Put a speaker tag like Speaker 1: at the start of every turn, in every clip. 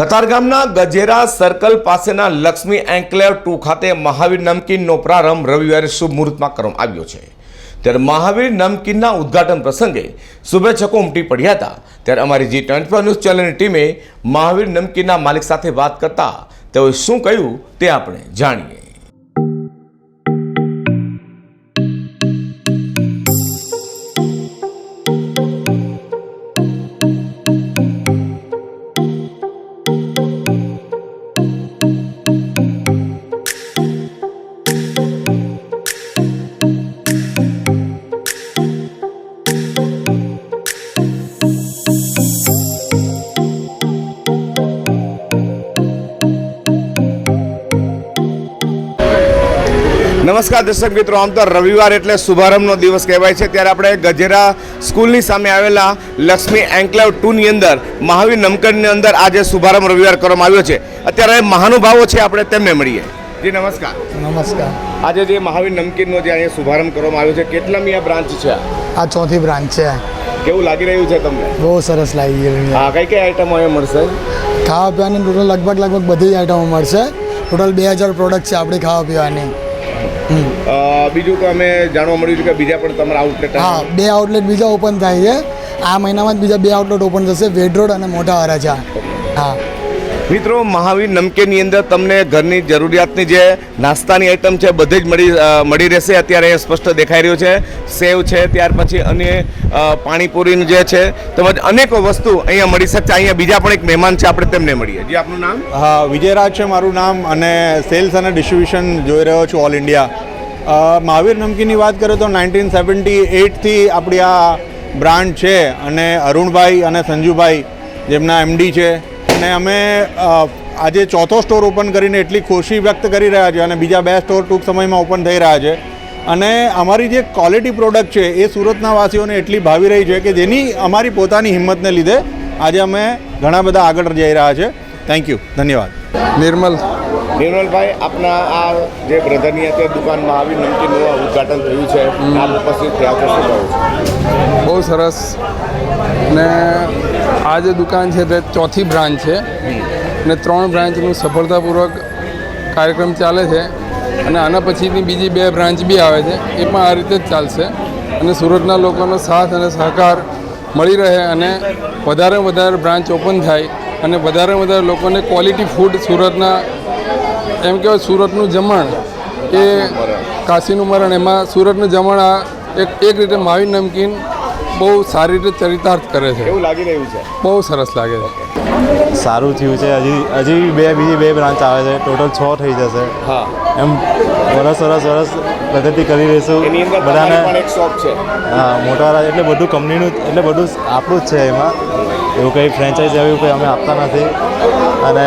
Speaker 1: કતારગામના Gajera circle પાસેના Lakshmi enclave two ખાતે મહાવીર નમકીનનો પ્રારંભ રવિવારે શુભ મુહૂર્તમાં કરવામાં આવ્યો છે. ત્યારે મહાવીર નમકીનના ઉદ્ઘાટન પ્રસંગે શુભેચ્છકો ઉમટી પડ્યા હતા. ત્યારે અમારી જી ટ્વેન્ટી ન્યૂઝ ચેનલની ટીમે મહાવીર નમકીનના માલિક સાથે વાત કરતા તેઓએ શું કહ્યું તે આપણે જાણીએ. નમસ્કાર દર્શક મિત્રો આમ તો રવિવાર એટલે શુભારંભનો દિવસ કહેવાય છે. ત્યારે આપણે ગજેરા સ્કૂલની સામે આવેલા લક્ષ્મી એન્કલેવ ટુની અંદર મહાવીર નમકનની અંદર આજે શુભારંભ રવિવાર કરવામાં આવ્યો છે. અત્યારે મહાનુભાવો છે આપણે તેમને મળીએ. જી નમસ્કાર.
Speaker 2: નમસ્કાર.
Speaker 1: આજે જે મહાવીર નમકીનનો જે અહીંયા શુભારંભ કરવામાં આવ્યો છે કેટલામી આ બ્રાન્ચ છે? આ?
Speaker 2: ચોથી બ્રાન્ચ છે.
Speaker 1: કેવું લાગી રહ્યું છે તમને?
Speaker 2: બહુ સરસ લાગી ગયું છે.
Speaker 1: હા કઈ કઈ આઈટમો અહીંયા મળશે?
Speaker 2: ખાવા પીવાની ટોટલ લગભગ લગભગ બધી જ આઈટમો મળશે. ટોટલ બે હજાર પ્રોડક્ટ છે આપણી ખાવા પીવાની.
Speaker 1: બીજું તો અમે જાણવા મળ્યું છે કે બીજા પણ તમારા આઉટલેટ
Speaker 2: હા બે આઉટલેટ બીજા ઓપન થાય છે. આ મહિનામાં જ બીજા બે આઉટલેટ ઓપન થશે વેડરોડ અને મોટા અરાજા હા.
Speaker 1: મિત્રો, મહાવીર નમકીનની અંદર તમને ઘરની જરૂરિયાતની જે નાસ્તાની આઈટમ છે, બધે જ મળી મળી રહેશે. અત્યારે સ્પષ્ટ દેખાઈ રહ્યું છે. સેવ છે, ત્યાર પછી અને પાણીપુરીનું જે છે, તેમજ અનેકો વસ્તુ અહીંયા મળી શકશે. અહીંયા બીજા પણ એક મહેમાન છે, આપણે તેમને મળીએ. જી, આપનું નામ?
Speaker 3: હા, વિજયરાજ છે મારું નામ અને સેલ્સ અને ડિસ્ટ્રીબ્યુશન જોઈ રહ્યો છું ઓલ ઇન્ડિયા. મહાવીર નમકીનની વાત કરીએ તો નાઇન્ટીન સેવન્ટી એટથી આપણી આ બ્રાન્ડ છે અને અરુણભાઈ અને સંજુભાઈ, જેમના એમડી છે. અને અમે આજે ચોથો સ્ટોર ઓપન કરીને એટલી ખુશી વ્યક્ત કરી રહ્યા છે અને બીજા બે સ્ટોર ટૂંક સમયમાં ઓપન થઈ રહ્યા છે. અને અમારી જે ક્વોલિટી પ્રોડક્ટ છે એ સુરતના વાસીઓને એટલી ભાવી રહી છે કે જેની અમારી પોતાની હિંમતને લીધે આજે અમે ઘણા બધા આગળ જઈ રહ્યા છે. થેન્ક યુ ધન્યવાદ.
Speaker 4: નિર્મલ.
Speaker 1: નિર્મલભાઈ આપના આ જે બ્રધરની અત્યારે દુકાનમાં આવી નમકીનનું ઉદઘાટન થયું છે આપ ઉપસ્થિત થયા છો શું
Speaker 4: બહુ સરસ. ને આ જે દુકાન છે તે ચોથી બ્રાન્ચ છે. ને ત્રણ બ્રાન્ચનું સફળતાપૂર્વક કાર્યક્રમ ચાલે છે. અને આના પછીની બીજી બે બ્રાન્ચ બી આવે છે. એ પણ આ રીતે જ ચાલશે. અને સુરતના લોકોનો સાથ અને સહકાર મળી રહે અને વધારે વધારે બ્રાન્ચ ઓપન થાય અને વધારે વધારે લોકોને ક્વોલિટી ફૂડ સુરતના એમ કહેવાય સુરતનું જમણ એ કાશીનું મરણ. એમાં સુરતનું જમણ આ એક એક રીતે માવી નમકીન બહુ સારી રીતે ચરિતાર્થ કરે છે.
Speaker 1: એવું લાગી રહ્યું છે?
Speaker 4: બહુ સરસ લાગે છે.
Speaker 5: સારું થયું છે. હજી હજી બે બીજી બે બ્રાન્ચ આવે છે. ટોટલ છ થઈ જશે.
Speaker 1: હા.
Speaker 5: એમ વરસ વરસ વરસ પ્રગતિ કરી રહીશું. બધાને
Speaker 1: તમારી પણ એક શોપ છે.
Speaker 5: હા મોટા એટલે બધું કંપનીનું એટલે બધું આપણું જ છે એમાં. એવું કંઈ ફ્રેન્ચાઇઝ એવું કંઈ અમે આપતા નથી. અને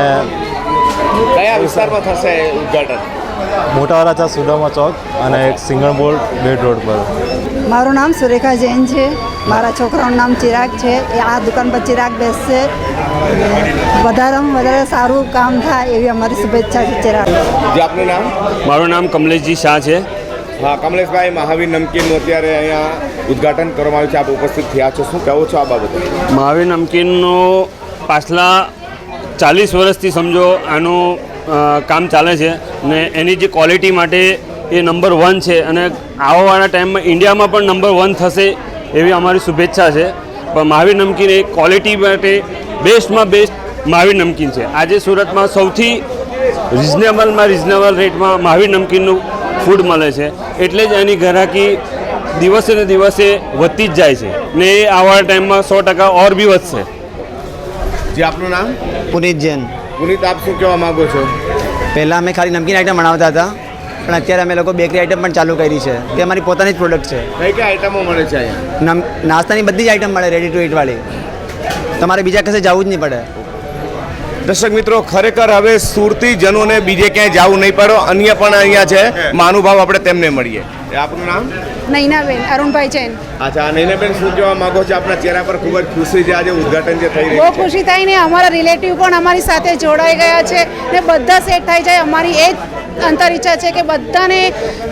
Speaker 1: કયા વિસ્તારમાં થશે ઉદઘાટન?
Speaker 5: મોટા વરાછા સુદામા ચોક અને એક સિંગણ બોર્ડ બેડ રોડ પર.
Speaker 6: મારું નામ સુરેખા જૈન છે. મારા છોકરાનું નામ ચિરાગ છે. એ આ દુકાન પર ચિરાગ બેસશે. વધારેમાં વધારે સારું કામ થાય એવી અમારી શુભેચ્છા છે ચિરાગ.
Speaker 1: જે આપનું નામ?
Speaker 7: મારું નામ કમલેશજી શાહ છે.
Speaker 1: હા કમલેશભાઈ મહાવીર નમકીનનું અત્યારે અહીંયા ઉદઘાટન કરવામાં આવ્યું છે. આપ ઉપસ્થિત થયા છો. શું કહો છો આ બાબતે?
Speaker 7: મહાવીર નમકીનનો પાછલા ચાલીસ વર્ષથી સમજો આનું કામ ચાલે છે ને એની જે ક્વોલિટી માટે એ નંબર વન છે અને આવવાવાળા ટાઈમમાં ઇન્ડિયામાં પણ નંબર વન થશે એવી અમારી શુભેચ્છા છે. પણ મહાવીર નમકીન એ ક્વોલિટી માટે બેસ્ટમાં બેસ્ટ મહાવીર નમકીન છે. આજે સુરતમાં સૌથી રિઝનેબલમાં રિઝનેબલ રેટમાં મહાવીર નમકીનનું ફૂડ મળે છે. એટલે જ એની ગ્રાહકી દિવસે ને દિવસે વધતી જ જાય છે. ને એ આવવાના ટાઈમમાં સો ટકા ઓર બી વધશે.
Speaker 1: જે આપનું નામ?
Speaker 8: પુનીત જૈન.
Speaker 1: પુનિત આપ શું કહેવા માગો છો?
Speaker 8: પહેલાં અમે ખાલી નમકીન આઈટમ બનાવતા હતા. પણ અત્યારે અમે લોકો બેકરી આઈટમ પણ ચાલુ કરી છે તે અમારી પોતાની જ પ્રોડક્ટ છે.
Speaker 1: કઈ કઈ આઈટમો મળે છે અહીંયા?
Speaker 8: નાસ્તાની બધી જ આઈટમ મળે રેડી ટુ ઇટ વાળી. તમારે બીજા કશે જવું જ નહીં પડે.
Speaker 1: દર્શક મિત્રો ખરેખર હવે સુરતી જનોને બીજે ક્યાંય જવું નહીં પડે અન્ય પણ અહીંયા છે. મહાનુભાવ આપણે તેમને મળીએ. એ આપનું નામ?
Speaker 9: નૈનાબેન અરુણભાઈ જૈન.
Speaker 1: અચ્છા નૈનાબેન શું કહેવા માંગો છો? આપના ચહેરા પર ખૂબ જ ખુશી છે આજે ઉદઘાટન જે થઈ
Speaker 9: બહુ
Speaker 1: રહ્યું છે.
Speaker 9: ખુશી થાય ને અમારા રિલેટિવ પણ અમારી સાથે જોડાઈ ગયા છે ને બધા સેટ થઈ જાય અમારી એ જ અંતર ઈચ્છા છે કે બધાને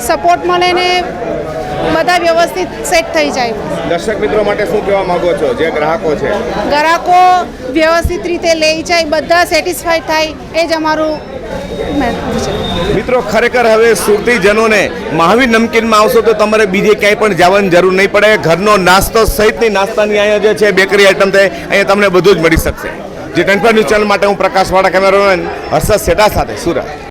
Speaker 9: સપોર્ટ મળે ને બધા વ્યવસ્થિત સેટ થઈ જાય.
Speaker 1: દર્શક મિત્રો માટે શું કહેવા માંગો છો? જે ગ્રાહકો છે.
Speaker 9: ગ્રાહકો વ્યવસ્થિત રીતે લઈ જાય બધા સેટિસ્ફાઈડ થાય એ જ અમારું
Speaker 1: મિત્રો ખરેખર હવે સુરતીજનોને મહાવીર નમકીનમાં આવશો તો તમારે બીજે ક્યાંય પણ જવાની જરૂર નહીં પડે. ઘરનો નાસ્તો સહિતની નાસ્તાની અહીંયા જે છે બેકરી આઇટમ છે અહીંયા તમને બધું જ મળી શકશે. જે ટ્વેન્ટી ન્યૂઝ ચેનલ માટે હું પ્રકાશવાળા કેમેરામેન હર્ષદ સેટા સાથે સુરત.